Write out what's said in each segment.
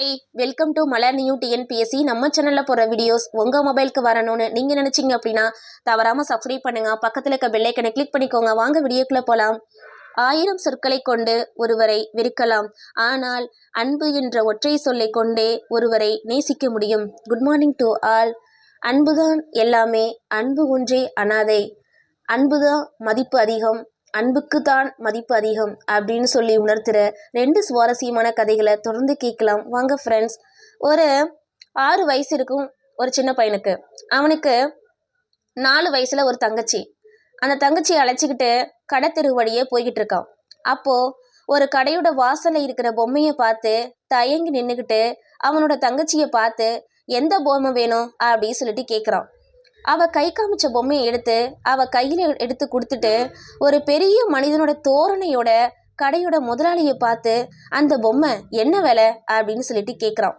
Hey welcome to Malar new TNPSC நம்ம சேனலில் போகிற வீடியோஸ் உங்கள் மொபைலுக்கு வரணும்னு நீங்கள் நினச்சிங்க அப்படின்னா தவறாமல் சப்ஸ்கிரைப் பண்ணுங்கள் பக்கத்தில் இருக்க பெல்லைக்கனை கிளிக் பண்ணிக்கோங்க. வாங்க வீடியோக்குள்ளே போகலாம் ஆயிரம் சொற்களை கொண்டு ஒருவரை வெறுக்கலாம் ஆனால் அன்பு என்ற ஒற்றை சொல்லை கொண்டே ஒருவரை நேசிக்க முடியும். குட் மார்னிங் டு ஆல் அன்புதான் எல்லாமே. அன்பு ஒன்றே அனாதை. அன்புதான் மதிப்பு அதிகம். அன்புக்கு தான் மதிப்பு அதிகம் அப்படின்னு சொல்லி உணர்த்துகிற ரெண்டு சுவாரஸ்யமான கதைகளை தொடர்ந்து கேட்கலாம். வாங்க ஃப்ரெண்ட்ஸ் ஒரு ஆறு வயசு இருக்கும் ஒரு சின்ன பையனுக்கு. அவனுக்கு நாலு வயசில் ஒரு தங்கச்சி. அந்த தங்கச்சியை அழைச்சிக்கிட்டு கடத்தெரு வழியே போய்கிட்டு இருக்கான். அப்போது ஒரு கடையோட வாசலில் இருக்கிற பொம்மையை பார்த்து தயங்கி நின்றுக்கிட்டு அவனோட தங்கச்சியை பார்த்து எந்த பொம்மை வேணும்? அப்படின்னு சொல்லிட்டு கேட்குறான் அவ கை காமிச்ச பொம்மையை எடுத்து அவ கையில் எடுத்து கொடுத்துட்டு ஒரு பெரிய மனிதனோட தோரணையோட கடையோட முதலாளியை பார்த்து அந்த பொம்மை என்ன விலை? அப்படின்னு சொல்லிட்டு கேட்குறான்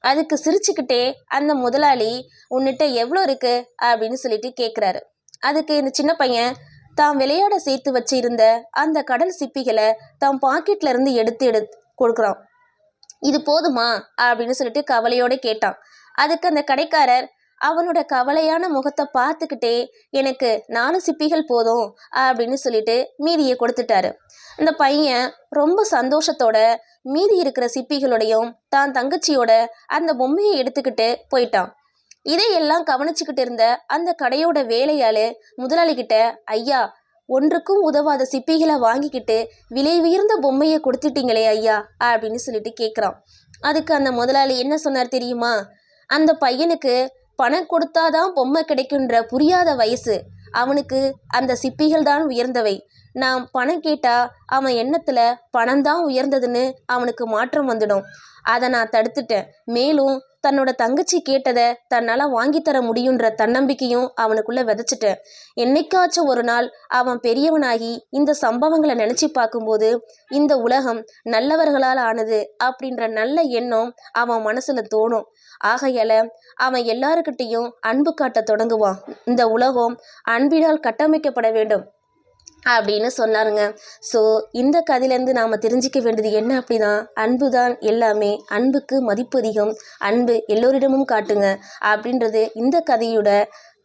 அதுக்கு சிரிச்சுக்கிட்டே அந்த முதலாளி உன்னிட்ட எவ்வளோ இருக்கு? அப்படின்னு சொல்லிட்டு கேட்குறாரு அதுக்கு இந்த சின்ன பையன் தான் விளையாட சேர்த்து வச்சிருந்த அந்த கடல் சிப்பிகளை தாம் பாக்கெட்ல இருந்து எடுத்து எடுத்து கொடுக்குறான். இது போதுமா? அப்படின்னு சொல்லிட்டு கவலையோட கேட்டான். அதுக்கு அந்த கடைக்காரர் அவனோட கவலையான முகத்தை பார்த்துக்கிட்டே எனக்கு நாலு சிப்பிகள் போதும் அப்படின்னு சொல்லிட்டு மீதியை கொடுத்துட்டாரு. அந்த பையன் ரொம்ப சந்தோஷத்தோட மீதி இருக்கிற சிப்பிகளோடையும் தான் தங்கச்சியோட அந்த பொம்மையை எடுத்துக்கிட்டு போயிட்டான். இதையெல்லாம் கவனிச்சுக்கிட்டு இருந்த அந்த கடையோட வேலையாளு முதலாளி கிட்ட ஐயா ஒன்றுக்கும் உதவாத சிப்பிகளை வாங்கிக்கிட்டு விலை உயர்ந்த பொம்மையை கொடுத்துட்டீங்களே ஐயா அப்படின்னு சொல்லிட்டு கேட்குறான் அதுக்கு அந்த முதலாளி என்ன சொன்னார் தெரியுமா? அந்த பையனுக்கு பணம் கொடுத்தாதான் பொம்மை கிடைக்குன்ற புரியாத வயசு. அவனுக்கு அந்த சிப்பிகள் தான் உயர்ந்தவை. நான் பணம் கேட்டால் அவன் எண்ணத்தில் பணம் தான் உயர்ந்ததுன்னு அவனுக்கு மாற்றம் வந்துடும். அதை நான் தடுத்துட்டேன். மேலும் தன்னோட தங்கச்சி கேட்டதை தன்னால் வாங்கித்தர முடியுன்ற தன்னம்பிக்கையும் அவனுக்குள்ளே விதைச்சிட்டேன். என்னைக்காச்சும் ஒரு நாள் அவன் பெரியவனாகி இந்த சம்பவங்களை நினச்சி பார்க்கும்போது இந்த உலகம் நல்லவர்களால் ஆனது அப்படின்ற நல்ல எண்ணம் அவன் மனசில் தோணும். ஆகையால அவன் எல்லாருக்கிட்டேயும் அன்பு காட்ட தொடங்குவான். இந்த உலகம் அன்பினால் கட்டமைக்கப்பட வேண்டும். அப்படின்னு சொன்னாருங்க. ஸோ இந்த கதையிலேருந்து நாம் தெரிஞ்சிக்க வேண்டியது என்ன அப்படின்னா அன்பு தான் எல்லாமே அன்புக்கு மதிப்பு அதிகம் அன்பு எல்லோரிடமும் காட்டுங்க அப்படின்றது இந்த கதையோட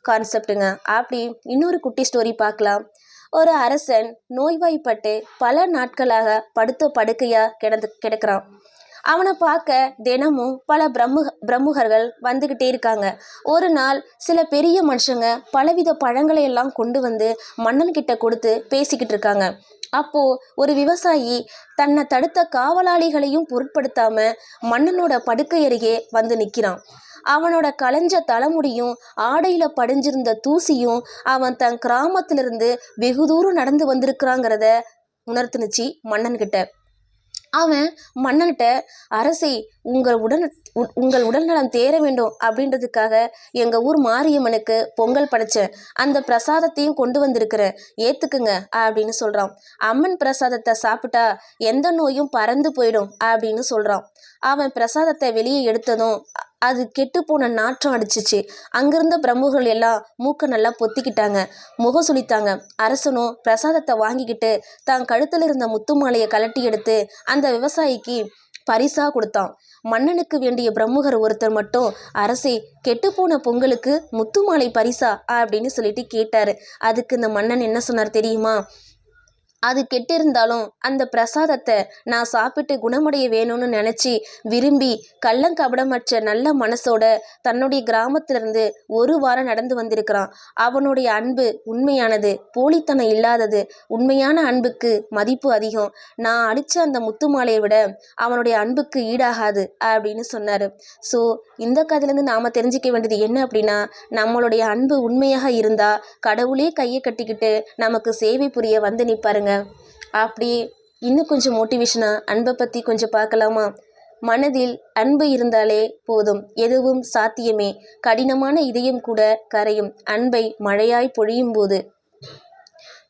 கான்செப்டுங்க அப்படி இன்னொரு குட்டி ஸ்டோரி பார்க்கலாம். ஒரு அரசன் நோய்வாய்ப்பட்டு பல நாட்களாக படுத்த படுக்கையாக கிடந்து கிடக்கிறான். அவனை பார்க்க தினமும் பல பிரம்மு பிரம்முகர்கள் வந்துக்கிட்டே இருக்காங்க. ஒரு நாள் சில பெரிய மனுஷங்க பலவித பழங்களை எல்லாம் கொண்டு வந்து மன்னன் கிட்ட கொடுத்து பேசிக்கிட்டு இருக்காங்க. அப்போ ஒரு விவசாயி தன்னை தடுத்த காவலாளிகளையும் பொருட்படுத்தாம மன்னனோட படுக்கை அருகே வந்து நிற்கிறான் அவனோட களைஞ்ச தலைமுடியும் ஆடையில படிஞ்சிருந்த தூசியும் அவன் தன் கிராமத்திலிருந்து வெகு தூரம் நடந்து வந்திருக்கிறாங்கிறத உணர்த்துனுச்சு மன்னன்கிட்ட. அவன் மன்னன்கிட்ட அரசை உங்கள் உடல் உங்கள் உடல்நலம் தேர வேண்டும் அப்படின்றதுக்காக எங்கள் ஊர் மாரியம்மனுக்கு பொங்கல் படைச்சேன். அந்த பிரசாதத்தையும் கொண்டு வந்திருக்கிறேன் ஏத்துக்குங்க அப்படின்னு சொல்கிறான் அம்மன் பிரசாதத்தை சாப்பிட்டா எந்த நோயும் பறந்து போயிடும் அப்படின்னு சொல்கிறான் அவன் பிரசாதத்தை வெளியே எடுத்ததும் அது கெட்டுப்போன நாற்றம் அடிச்சிச்சு. அங்கிருந்த பிரமுகர்கள் எல்லாம் மூக்க நல்லா பொத்திக்கிட்டாங்க. முகம் சுளித்தாங்க. அரசனும் பிரசாதத்தை வாங்கிக்கிட்டு தான் கழுத்தில் இருந்த முத்து மாலையை கலட்டி எடுத்து அந்த விவசாயிக்கு பரிசா கொடுத்தான். மன்னனுக்கு வேண்டிய பிரம்முகர் ஒருத்தர் மட்டும் அரசே கெட்டுப்போன பொங்கலுக்கு முத்துமாலை பரிசா? அப்படின்னு சொல்லிட்டு கேட்டாரு. அதுக்கு இந்த மன்னன் என்ன சொன்னார் தெரியுமா? அது கெட்டிருந்தாலும் அந்த பிரசாதத்தை நான் சாப்பிட்டு குணமடைய வேணும்னு நினச்சி விரும்பி கள்ளங்கபடமற்ற நல்ல மனசோட தன்னுடைய கிராமத்திலிருந்து ஒரு வாரம் நடந்து வந்திருக்கிறான். அவனுடைய அன்பு உண்மையானது போலித்தனம் இல்லாதது. உண்மையான அன்புக்கு மதிப்பு அதிகம். நான் அடித்த அந்த முத்து மாலையை விட அவனுடைய அன்புக்கு ஈடாகாது அப்படின்னு சொன்னார். ஸோ இந்த கதையிலேருந்து நாம் தெரிஞ்சிக்க வேண்டியது என்ன அப்படின்னா நம்மளுடைய அன்பு உண்மையாக இருந்தால் கடவுளே கையை கட்டிக்கிட்டு நமக்கு சேவை புரிய வந்து நிற்பாருங்க அப்படி இன்னும் கொஞ்சம் மோட்டிவேஷனாக அன்பை பற்றி கொஞ்சம் பார்க்கலாமா? மனதில் அன்பு இருந்தாலே போதும். எதுவும் சாத்தியமே. கடினமான இதயம் கூட கரையும். அன்பை மழையாய் பொழியும் போது.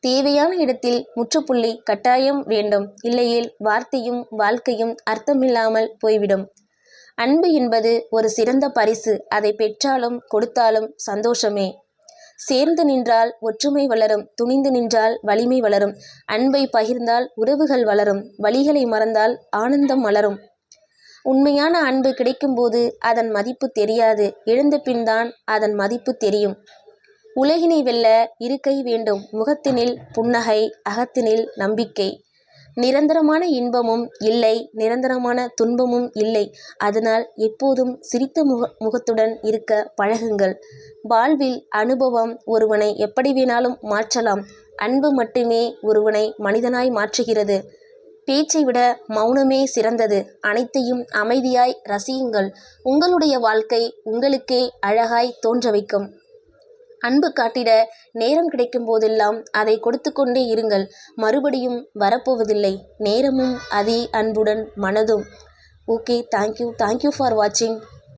தேவையான இடத்தில் முற்றுப்புள்ளி கட்டாயம் வேண்டும். இல்லையேல் வார்த்தையும் வாழ்க்கையும் அர்த்தமில்லாமல் போய்விடும். அன்பு என்பது ஒரு சிறந்த பரிசு. அதை பெற்றாலும் கொடுத்தாலும் சந்தோஷமே. சேர்ந்து நின்றால் ஒற்றுமை வளரும் துணிந்து நின்றால் வலிமை வளரும் அன்பை பகிர்ந்தால் உறவுகள் வளரும் வழிகளை மறந்தால் ஆனந்தம் மலரும். உண்மையான அன்பு கிடைக்கும்போது அதன் மதிப்பு தெரியாது எழுந்த பின்தான் அதன் மதிப்பு தெரியும். உலகினை வெல்ல இருக்கை வேண்டும் முகத்தினில் புன்னகை அகத்தினில் நம்பிக்கை. நிரந்தரமான இன்பமும் இல்லை நிரந்தரமான துன்பமும் இல்லை. அதனால் எப்போதும் சிரித்த முக முகத்துடன் இருக்க பழகுங்கள். வாழ்வில் அனுபவம் ஒருவனை எப்படி வேணாலும் மாற்றலாம். அன்பு மட்டுமே ஒருவனை மனிதனாய் மாற்றுகிறது. பேச்சை விட மௌனமே சிறந்தது. அனைத்தையும் அமைதியாய் ரசியுங்கள். உங்களுடைய வாழ்க்கை உங்களுக்கே அழகாய் தோன்ற வைக்கும் அன்பு காட்டிட நேரம் கிடைக்கும் போதெல்லாம் அதை கொடுத்து கொண்டே இருங்கள். மறுபடியும் வரப்போவதில்லை. நேரமும் அதே அன்புடன் மனதும். ஓகே தேங்க்யூ தேங்க்யூ ஃபார் வாட்சிங்